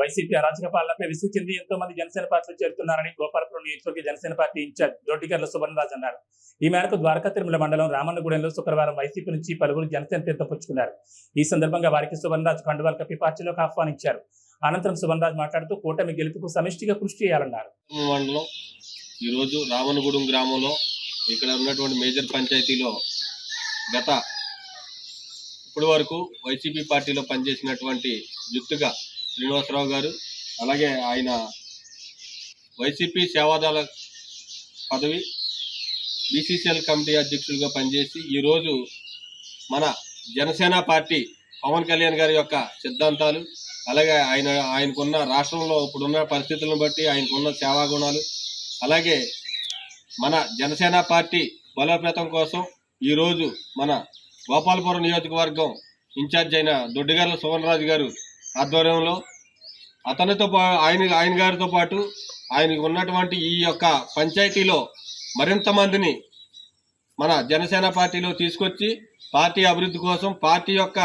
YCP అరాచక పాలనపై విసుగు చెంది ఎంతో మంది జనసేన పార్టీలో చేరుతున్నారని గోపాలపురం నియోజకవర్గ జనసేన పార్టీ ఇన్ఛార్జ్ జోటికర్ల సువర్ణరాజ్ అన్నారు. ఈ మేరకు ద్వారకా తిరుమల మండలం రామన్నగూడెంలో శుక్రవారం వైసీపీ నుంచి పలువురు జనసేన తీర్థపుచ్చుకున్నారు ఈ సందర్భంగా వారికి సువర్ణరాజ్ కండువాల్ కప్పి పార్టీలోకి ఆహ్వానించారు. అనంతరం సువర్ణరాజ్ మాట్లాడుతూ కూటమి గెలుపుకు సమిష్టిగా కృషి చేయాలన్నారు. ఈరోజు రావణగూడెం గ్రామంలో ఇక్కడ ఉన్నటువంటి మేజర్ పంచాయతీలో గత ఇప్పటి వరకు వైసీపీ పార్టీలో పనిచేసినటువంటి జుత్తుగా శ్రీనివాసరావు గారు అలాగే ఆయన వైసీపీ సేవాదాల పదవి బీసీసీఎల్ కమిటీ అధ్యక్షులుగా పనిచేసి ఈరోజు మన జనసేన పార్టీ పవన్ కళ్యాణ్ గారి యొక్క సిద్ధాంతాలు అలాగే ఆయన ఆయనకున్న రాష్ట్రంలో ఇప్పుడున్న పరిస్థితులను బట్టి ఆయనకున్న సేవా గుణాలు అలాగే మన జనసేన పార్టీ బలోపేతం కోసం ఈరోజు మన గోపాలపురం నియోజకవర్గం ఇన్ఛార్జ్ అయిన దొడ్డిగర్ల సువర్ణరాజు గారు ఆధ్వర్యంలో అతనితో ఆయన ఆయన గారితో పాటు ఆయనకు ఉన్నటువంటి ఈ యొక్క పంచాయతీలో మరింత మందిని మన జనసేన పార్టీలో తీసుకొచ్చి పార్టీ అభివృద్ధి కోసం పార్టీ యొక్క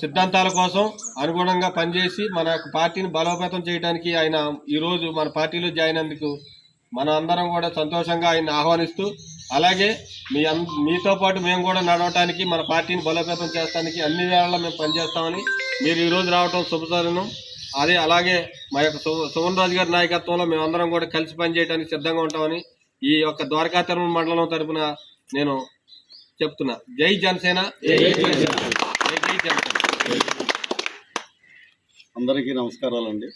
సిద్ధాంతాల కోసం అనుగుణంగా పనిచేసి మన పార్టీని బలోపేతం చేయడానికి ఆయన ఈరోజు మన పార్టీలో జాయిన్ అందుకు మన అందరం కూడా సంతోషంగా ఆయన ఆహ్వానిస్తూ అలాగే మీ మీతో పాటు మేము కూడా నడవటానికి మన పార్టీని బలోపేతం చేస్తానికి అన్ని వేళల్లో మేము పనిచేస్తామని మీరు ఈరోజు రావటం శుభతరుణం అదే అలాగే మా యొక్క సు- సుమన్ రాజు గారి నాయకత్వంలో మేమందరం కూడా కలిసి పనిచేయడానికి సిద్ధంగా ఉంటామని ఈ యొక్క ద్వారకా తిరుమల మండలం తరపున నేను చెప్తున్నా. జై జనసేన. జై జై జనసేన. అందరికీ నమస్కారాలండి.